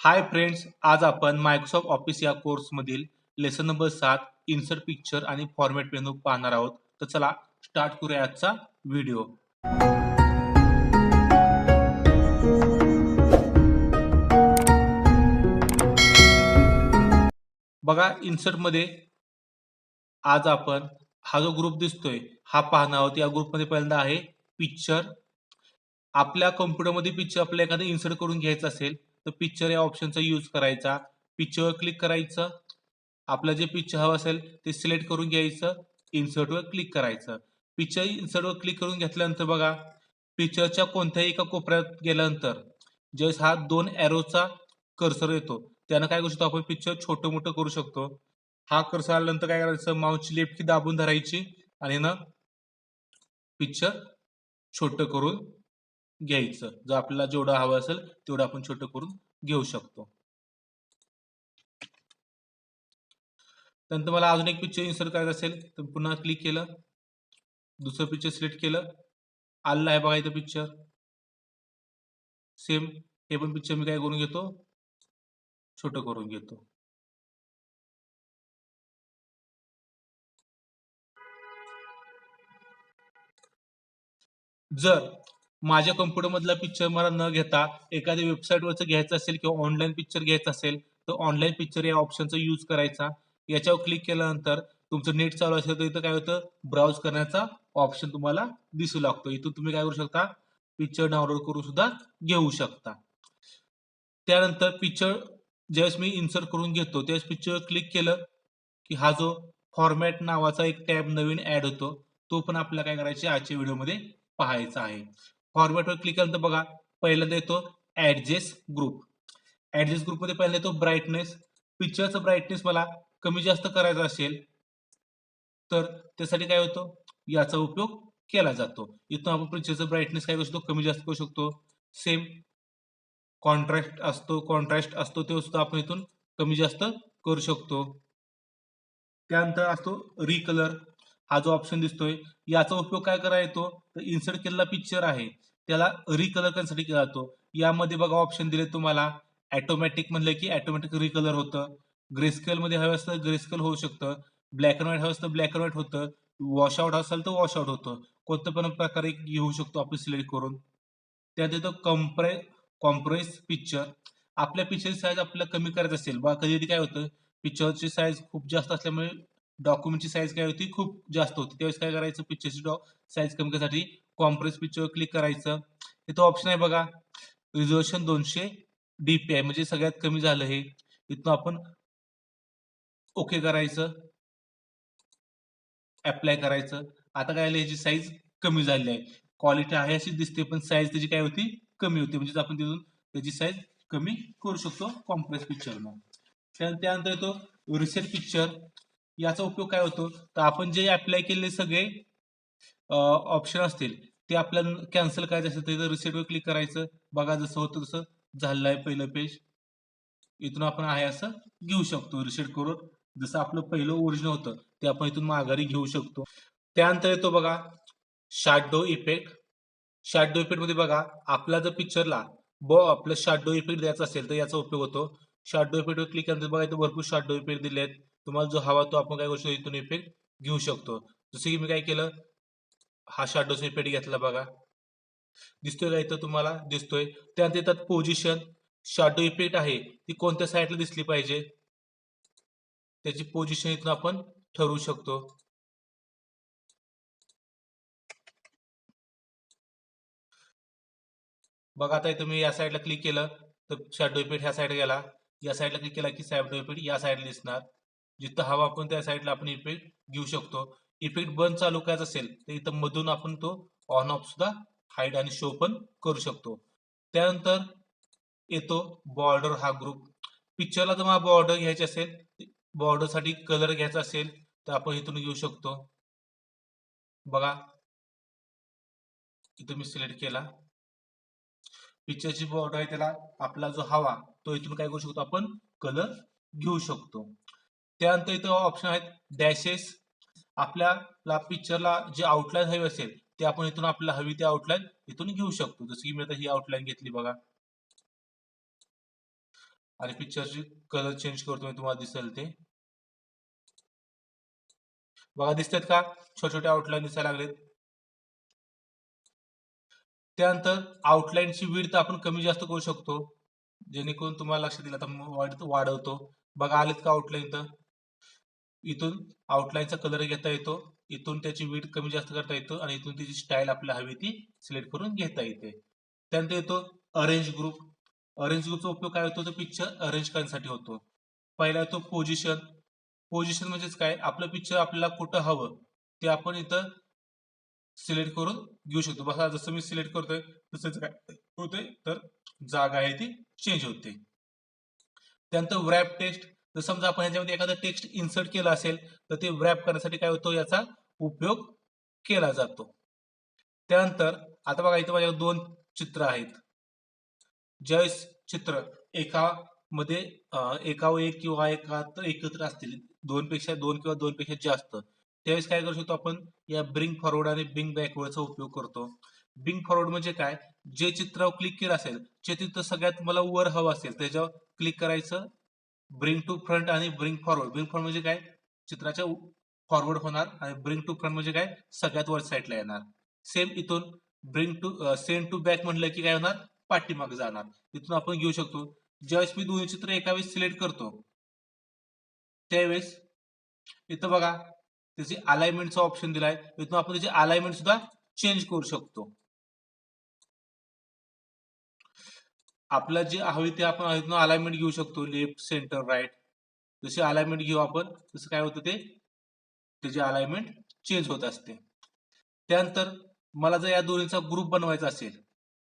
हाय friends आज आपण Microsoft office या कोर्समधील लेसन नंबर सात इन्सर्ट पिक्चर आणि फॉर्मॅट मेनू पाहणार आहोत. तर चला स्टार्ट करूया आजचा व्हिडिओ बघा इन्सर्टमध्ये आज आपण हा जो ग्रुप दिसतोय हा पाहणार आहोत. या ग्रुपमध्ये पहिल्यांदा आहे पिक्चर आपल्या कम्प्युटरमध्ये पिक्चर आपल्याला एखादं इन्सर्ट करून घ्यायचं असेल तर पिक्चर या ऑप्शनचा यूज करायचा. पिक्चरवर क्लिक करायचं. आपलं जे पिक्चर हवं असेल ते सिलेक्ट करून घ्यायचं. इन्सर्टवर क्लिक करायचं. पिक्चर इन्सर्टवर क्लिक करून घेतल्यानंतर बघा पिक्चरच्या कोणत्याही एका कोपऱ्यात गेल्यानंतर ज्यावेळेस हा दोन एरोचा कर्सर येतो. त्यानं काय करू शकतो आपण? पिक्चर छोटं मोठं करू शकतो. हा कर्सर आल्यानंतर काय करायचं? माऊची लेफ्ट की दाबून धरायची. आणि ना पिक्चर छोटं करून घ्यायचं. जर आपल्याला जेवढं हवं असेल तेवढं आपण छोटं करून घेऊ शकतो. नंतर मला अजून एक पिक्चर इन्सर्ट करायचं असेल तर पुन्हा क्लिक केलं. दुसरं पिक्चर सिलेक्ट केलं. आलेलं आहे बघा इथं पिक्चर सेम हे पण पिक्चर मी काय करून घेतो? छोटं करून घेतो. जर माझ्या कम्प्युटरमधला पिक्चर मला न घेता एखाद्या वेबसाईटवरचं घ्यायचं असेल किंवा ऑनलाईन पिक्चर घ्यायचं असेल तर ऑनलाईन पिक्चर या ऑप्शनचा यूज करायचा. याच्यावर क्लिक केल्यानंतर तुमचं नेट चालू असेल तर इथं काय होतं? ब्राउज करण्याचा ऑप्शन तुम्हाला दिसू लागतो. इथून तुम्ही काय करू शकता? पिक्चर डाउनलोड करून सुद्धा घेऊ शकता. त्यानंतर पिक्चर ज्यावेळेस मी इन्सर्ट करून घेतो त्यावेळेस पिक्चर क्लिक केलं की हा जो फॉर्मॅट नावाचा एक टॅब नवीन ऍड होतो तो पण आपल्याला काय करायचे? आजच्या व्हिडिओमध्ये पाहायचा आहे. फॉर्मॅटवर क्लिक केल्यानंतर बघा पहिल्यांदा येतो ऍडजेस्ट ग्रुप ऍडजेस्ट ग्रुपमध्ये पहिला येतो ब्राईटनेस पिक्चरचं ब्राईटनेस मला कमी जास्त करायचा असेल तर त्यासाठी काय होतं? याचा उपयोग केला जातो. इथून आपण पिक्चरचं ब्राईटनेस काय करू शकतो? कमी जास्त करू शकतो. सेम कॉन्ट्रास्ट असतो कॉन्ट्रास्ट असतो ते सुद्धा आपण इथून कमी जास्त करू शकतो. त्यानंतर असतो रिकलर हा जो ऑप्शन दिसतोय याचा उपयोग काय करा येतो? तर इन्सर्ट केलेला पिक्चर आहे. त्याला रिकलर करण्यासाठी केला जातो यामध्ये बघा ऑप्शन दिले तुम्हाला. ॲटोमॅटिक म्हणलं की ऑटोमॅटिक रिकलर होतं. ग्रेस्केल मध्ये हवं असतं ग्रेस्केल होऊ शकतं. ब्लॅक अँड व्हाईट हवं असतं ब्लॅक अँड व्हाईट होतं. वॉश आउट असेल तर वॉश आउट होतं. कोणत्या पण प्रकारे घेऊ शकतो आपण सिलेक्ट करून. त्यात येतो कम्प्रे कॉम्प्रेस पिक्चर आपल्या पिक्चर साईज आपल्याला कमी करायचं असेल. बा कधी कधी काय होतं? पिक्चरची साईज खूप जास्त असल्यामुळे डॉक्युमेंटची साईज काय होती? खूप जास्त होती. त्यावेळेस काय करायचं? पिक्चरची साईज कमी करण्यासाठी कॉम्प्रेस पिक्चरवर क्लिक करायचं. इथं ऑप्शन आहे बघा. रिझोल्युशन दोनशे डीपीआय म्हणजे सगळ्यात कमी झालं हे. इथून आपण ओके करायचं. अप्लाय करायचं. आता काय ह्याची साईज कमी झाली आहे. क्वालिटी आहे अशी दिसते पण साईज त्याची काय होती? कमी होती. म्हणजे आपण तिथून त्याची साईज कमी करू शकतो कॉम्प्रेस पिक्चरनं त्यानंतर येतो रिसेट पिक्चर याचा उपयोग काय होतो? तर आपण जे अप्लाय केलेले सगळे ऑप्शन असतील ते आपल्याला कॅन्सल करायचं असेल तर रिसेटवर क्लिक करायचं बघा जसं होतं तसं झालं आहे पहिलं पेज इथून आपण आहे असं घेऊ शकतो रिसेट करून. जसं आपलं पहिलं ओरिजिनल होतं ते आपण इथून माघारी घेऊ शकतो. त्यानंतर येतो बघा शॅडो इफेक्ट शॅडो इफेक्टमध्ये बघा आपला जर पिक्चरला ब आपलं शॅडो इफेक्ट द्यायचा असेल तर याचा उपयोग होतो. शॅडो इफेक्टवर क्लिक केल्यानंतर बघा इथे भरपूर शॅडो इफेक्ट दिले आहेत तुम्हाला जो हवा तो आपण काय करू शकतो इथून इफेक्ट घेऊ शकतो. जसं की मी काय केलं हा शाडोचा इफेक्ट घेतला बघा. दिसतोय का इथं तुम्हाला? दिसतोय. त्यानंतर येतात पोझिशन शाडो इफेक्ट आहे. ती कोणत्या साईडला दिसली पाहिजे? त्याची पोझिशन इथून आपण ठरवू शकतो. बघा आता इथं मी या साईडला क्लिक केलं तर शॅडो इफेक्ट ह्या साईड गेला. या साईडला क्लिक केला की शॅडो इफेक्ट या साईडला दिसणार. जिथं हवा आपण त्या साईडला आपण इफेक्ट घेऊ शकतो. इफेक्ट बंद चालू करायचा असेल तर इथं मधून आपण तो ऑन ऑफ सुद्धा हाईड आणि शो पण करू शकतो. त्यानंतर येतो बॉर्डर हा ग्रुप पिक्चरला जर मला बॉर्डर घ्यायची असेल बॉर्डरसाठी कलर घ्यायचा असेल तर आपण इथून घेऊ शकतो. बघा. इथं मी सिलेक्ट केला. पिक्चरची बॉर्डर आहे त्याला आपला जो हवा तो इथून काय करू शकतो आपण कलर घेऊ शकतो. त्यानंतर इथं ऑप्शन आहेत डॅशेस आपल्याला पिक्चरला जे आउटलाईन हवी असेल ते आपण इथून आपल्याला हवी ती आउटलाईन इथून घेऊ शकतो. जसं की मी आता ही आउटलाईन घेतली बघा. आणि पिक्चरची कलर चेंज करतो मी तुम्हाला दिसेल ते. बघा दिसतात का? छोटे छोटे आउटलाईन दिसायला लागलेत. त्यानंतर आउटलाईनची विड्थ आपण कमी जास्त करू शकतो. जेणेकरून तुम्हाला लक्षात येईल आता वाढवतो. बघा आलेत का आउटलाईन तर इथून आउटलाईनचा कलर घेता येतो. इथून त्याची विड्थ कमी जास्त करता येतो आणि इथून त्याची स्टाईल आपल्याला हवी ती सिलेक्ट करून घेता येते. त्यानंतर येतो अरेंज ग्रुप अरेंज ग्रुपचा उपयोग काय होतो? तर पिक्चर अरेंज करण्यासाठी होतो. पहिला येतो पोझिशन पोझिशन म्हणजेच काय? आपलं पिक्चर आपल्याला कुठं हवं ते आपण इथं सिलेक्ट करून घेऊ शकतो. बघा जसं मी सिलेक्ट करतोय तसंच काय होतंय? तर जागा आहे ती चेंज होते. त्यानंतर रॅप टेक्स्ट जर समजा आपण याच्यामध्ये एखादं टेक्स्ट इन्सर्ट केलं असेल तर ते रॅप करण्यासाठी काय होतो? याचा उपयोग केला जातो. त्यानंतर आता बघा इथं माझ्या दोन चित्र आहेत. ज्यावेळेस चित्र एका मध्ये अं, एकावर एक किंवा एकात एकत्र असतील. दोन पेक्षा दोन किंवा दोन पेक्षा जास्त. त्यावेळेस काय करू शकतो आपण? या ब्रिंग फॉरवर्ड आणि ब्रिंग बॅकवर्डचा उपयोग करतो. ब्रिंग फॉरवर्ड म्हणजे काय? जे चित्रावर क्लिक केलं असेल जे चित्र सगळ्यात मला वर हवं असेल त्याच्यावर क्लिक करायचं ब्रिंग टू फ्रंट आणि ब्रिंग फॉरवर्ड ब्रिंग फॉरवर्ड म्हणजे काय? चित्राच्या फॉरवर्ड होणार आणि ब्रिंग टू फ्रंट म्हणजे काय? सगळ्यात वर साईडला येणार. सेम इथून bring to send to back म्हणलं की काय होणार? पाठीमाग जाणार. इथून आपण घेऊ शकतो. ज्यावेळेस मी दोन्ही चित्र एका वेळेस सिलेक्ट करतो त्यावेळेस इथं बघा त्याची अलाइनमेंटचा ऑप्शन दिलाय. इथून आपण त्याची अलाइनमेंट सुद्धा चेंज करू शकतो. आपला जे हवी ते आपण इथून अलाइनमेंट घेऊ शकतो लेफ्ट सेंटर राईट जशी अलाइनमेंट घेऊ आपण तसं काय होतं ते? त्याची अलाइनमेंट चेंज होत असते. त्यानंतर मला जर या दोन्हीचा ग्रुप बनवायचा असेल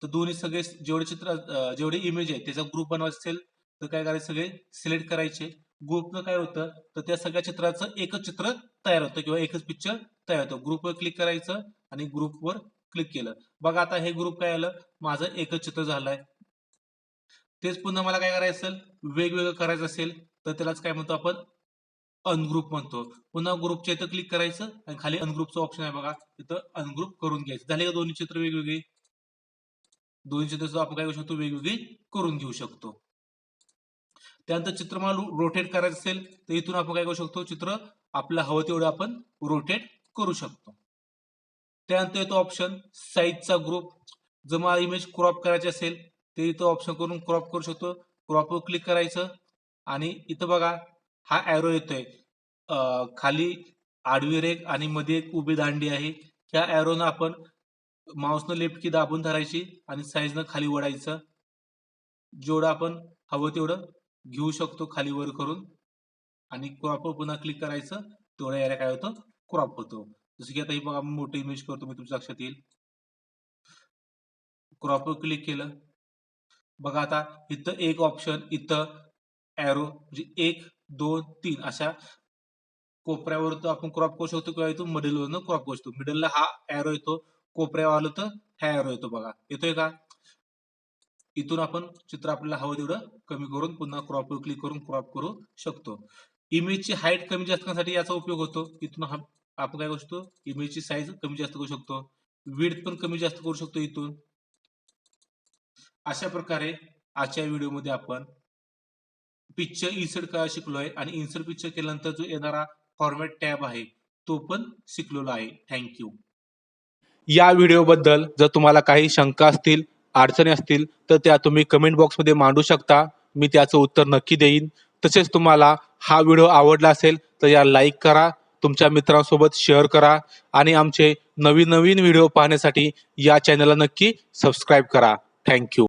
तर दोन्ही सगळे जेवढे चित्र जेवढे इमेज आहे त्याचा ग्रुप बनवायचा असेल तर काय करायचं सगळे? सिलेक्ट करायचे. ग्रुपनं काय होतं? तर त्या सगळ्या चित्राचं एकच चित्र तयार होतं किंवा एकच पिक्चर तयार होतं. ग्रुपवर क्लिक करायचं आणि ग्रुपवर क्लिक केलं. बघा आता हे ग्रुप काय आलं? माझं एकच चित्र झालंय. तेच पुन्हा मला काय करायचं असेल? वेगवेगळं करायचं असेल तर त्यालाच काय म्हणतो आपण? अनग्रुप म्हणतो. पुन्हा ग्रुपच्या इथं क्लिक करायचं आणि खाली अनग्रुपचं ऑप्शन आहे बघा. तिथं अनग्रुप करून घ्यायचं. झाले का दोन्ही चित्र वेगवेगळी? दोन्ही चित्र आपण काय करू शकतो? वेगवेगळी करून घेऊ शकतो. त्यानंतर चित्र मला रोटेट करायचं असेल तर इथून आपण काय करू शकतो? चित्र आपलं हवं तेवढं आपण रोटेट करू शकतो. त्यानंतर येतो ऑप्शन साईजचा ग्रुप जर मला इमेज क्रॉप करायची असेल ते इथं ऑप्शन करून क्रॉप करू शकतो. क्रॉपवर क्लिक करायचं. आणि इथं बघा हा ॲरो येतोय. खाली आडवी रेग आणि मध्ये एक उभी दांडी आहे. त्या ॲरोनं आपण माऊसनं लेफ्ट की दाबून धरायची आणि साईजनं खाली ओढायचं. जेवढं आपण हवं तेवढं घेऊ शकतो खाली वर करून. आणि क्रॉपवर पुन्हा क्लिक करायचं. तेवढ्या एरिया काय होतं? क्रॉप होतो. जसं की आता ही बघा मोठं इमेज करतो मी तुमच्या लक्षात येईल. क्रॉपवर क्लिक केलं. बघा आता इथं एक ऑप्शन इथं ॲरो म्हणजे एक दोन तीन अशा कोपऱ्यावर तर आपण क्रॉप करू शकतो किंवा इथून मिडल वरनं क्रॉप करू शकतो. मिडलला हा ॲरो येतो कोपऱ्यावर आलो तर हा ॲरो येतो बघा. येतोय का? इथून आपण चित्र आपल्याला हवं तेवढं कमी करून पुन्हा क्रॉपवर क्लिक करून क्रॉप करू शकतो. इमेजची हाईट कमी जास्त करण्यासाठी याचा उपयोग होतो. इथून हा आपण काय करू शकतो? इमेजची साईज कमी जास्त करू शकतो. विड्थ पण कमी जास्त करू शकतो इथून. अशा प्रकारे आजच्या व्हिडिओमध्ये आपण पिक्चर इन्सर्ट करायला शिकलोय आणि इन्सर्ट पिक्चर केल्यानंतर जो येणारा फॉर्मॅट टॅब आहे तो पण शिकलेलो आहे. थँक्यू या व्हिडिओबद्दल जर तुम्हाला काही शंका असतील अडचणी असतील तर त्या तुम्ही कमेंट बॉक्समध्ये मांडू शकता. मी त्याचं उत्तर नक्की देईन. तसेच तुम्हाला हा व्हिडिओ आवडला असेल तर या लाईक करा. तुमच्या मित्रांसोबत शेअर करा. आणि आमचे नवीन नवीन व्हिडिओ पाहण्यासाठी या चॅनलला नक्की सबस्क्राईब करा. थँक्यू